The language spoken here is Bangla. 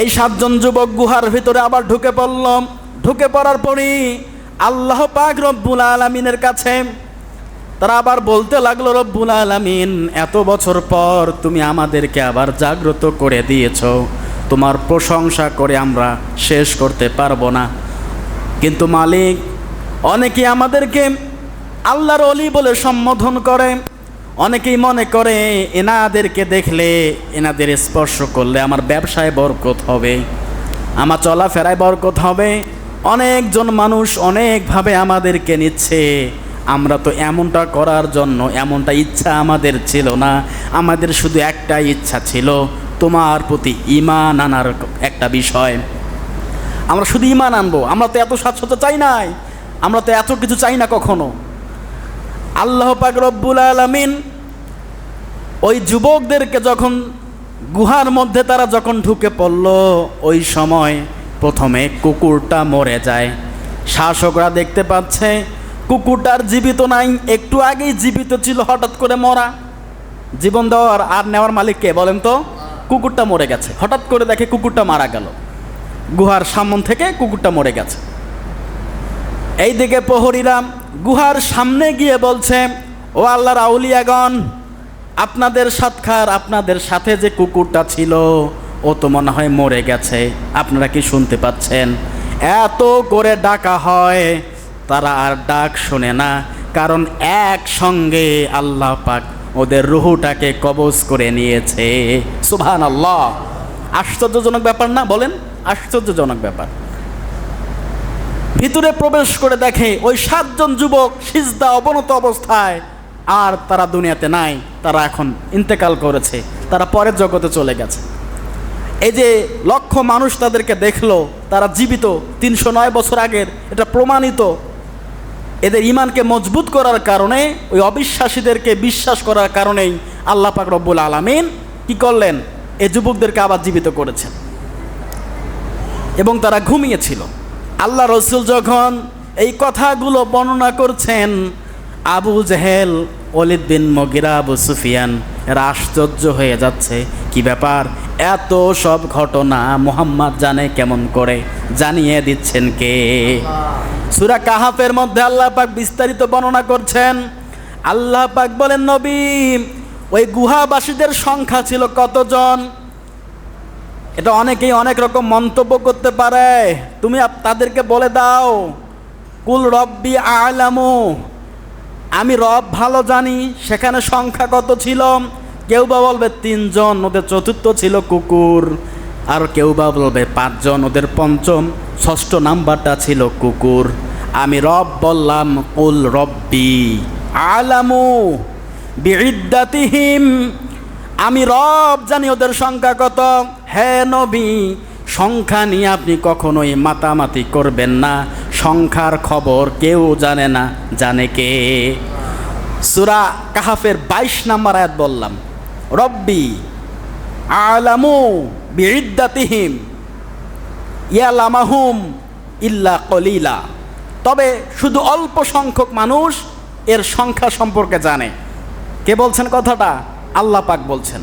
এই সাতজন যুবক গুহার ভিতরে আবার ঢুকে পড়লাম। ঢুকে পড়ার পরই আল্লাহ পাক রব্বুল আলমিনের কাছে তারা আবার বলতে লাগল, রব্বুল আলমিন, এত বছর পর তুমি আমাদেরকে আবার জাগ্রত করে দিয়েছ। তোমার প্রশংসা করে আমরা শেষ করতে পারব না। কিন্তু মালিক, অনেকে আমাদেরকে আল্লাহর অলি বলে সম্বোধন করে। অনেকেই মনে করে এনাদেরকে দেখলে এনাদের স্পর্শ করলে আমার ব্যবসায় বরকত হবে, আমার চলাফেরায় বরকত হবে। অনেকজন মানুষ অনেকভাবে আমাদেরকে নিচ্ছে। আমরা তো এমনটা করার জন্য এমনটা ইচ্ছা আমাদের ছিল না। আমাদের শুধু একটাই ইচ্ছা ছিল, তোমার প্রতি ইমান আনার একটা বিষয়। আমরা শুধু ইমান আনব, আমরা তো এত স্বাচ্ছতা চাই নাই। আমরা তো এত কিছু চাই না কখনো। আল্লাহ পাক রব্বুল আলমিন ওই যুবকদেরকে যখন গুহার মধ্যে তারা যখন ঢুকে পড়ল, ওই সময় প্রথমে কুকুরটা মরে যায়। শাসকরা দেখতে পাচ্ছে, কুকুরটার জীবিত নাই, একটু আগেই জীবিত ছিল, হঠাৎ করে মরা। জীবন দেওয়ার আর নেওয়ার মালিক কে বলেন তো? কুকুরটা মরে গেছে। হঠাৎ করে দেখে কুকুরটা মারা গেল। গুহার সামন থেকে কুকুরটা মরে গেছে। এইদিকে প্রহরীরা গুহার সামনে গিয়ে বলছে, ও আল্লাহর আউলিয়াগণ, আপনাদের সাতখার আপনাদের সাথে যে কুকুরটা ছিল, ও তো মনে হয় মরে গেছে। আপনারা কি শুনতে পাচ্ছেন? এত করে ডাকা হয়, তারা আর ডাক শোনে না, কারণ একসঙ্গে আল্লাহ পাক ওদের রুহুটাকে কবজ করে নিয়েছে। সুবহান আল্লাহ আশ্চর্যজনক ব্যাপার না বলেন? আশ্চর্যজনক ব্যাপার। ভিতরে প্রবেশ করে দেখে ওই সাতজন যুবক সিজদা অবনত অবস্থায়। আর তারা দুনিয়াতে নাই, তারা এখন ইন্তেকাল করেছে, তারা পরের জগতে চলে গেছে। এই যে লক্ষ মানুষ তাদেরকে দেখল, তারা জীবিত, তিনশো নয় বছর আগের, এটা প্রমাণিত। এদের ইমানকে মজবুত করার কারণে, ওই অবিশ্বাসীদেরকে বিশ্বাস করার কারণেই আল্লাহ পাক রব্বুল আলামিন কি করলেন? এই যুবকদেরকে আবার জীবিত করেছেন। এবং তারা ঘুমিয়েছিল। আল্লাহ রসুল যখন এই কথাগুলো বর্ণনা করছেন, আবু জেহেল অলিদ বিন মগিরা, আবু সুফিয়ান, এরা আশ্চর্য হয়ে যাচ্ছে, কি ব্যাপার? এত সব ঘটনা মোহাম্মদ জানে কেমন করে? জানিয়ে দিচ্ছেন কে? সুরা কাহাফের মধ্যে আল্লাহ পাক বিস্তারিত বর্ণনা করছেন, আল্লাহ পাক বলেন, নবী, ওই গুহাবাসীদের সংখ্যা ছিল কতজন? এটা অনেকেই অনেক রকম মন্তব্য করতে পারে। তুমি তাদেরকে বলে দাও, কুল রব্বি আলামু। আমি রব ভালো জানি, সেখানে সংখ্যা কত ছিল? কেউ বা বলবে তিনজন, ওদের চতুর্থ ছিল কুকুর। আর কেউ বা বলবে পাঁচজন, ওদের পঞ্চম, ষষ্ঠ নাম্বারটা ছিল কুকুর। আমি রব বললাম, কুল রব্বি আলামু বিইদ্দাতিহিম। আমি রব জানি ওদের সংখ্যা কত। হে নবী, সংখ্যা নিয়ে আপনি কখনোই মাতামাতি করবেন না। সংখ্যার খবর কেউ জানে না, জানে কে। সুরা কাহাফের বাইশ নাম্বার আয়াত বললাম, রব্বি আলামু বিইদ্দাতিহিম ইয়ালামাহুম ইল্লা কলিলা। তবে শুধু অল্প সংখ্যক মানুষ এর সংখ্যা সম্পর্কে জানে। কে বলছেন কথাটা? আল্লাহ পাক বলছেন।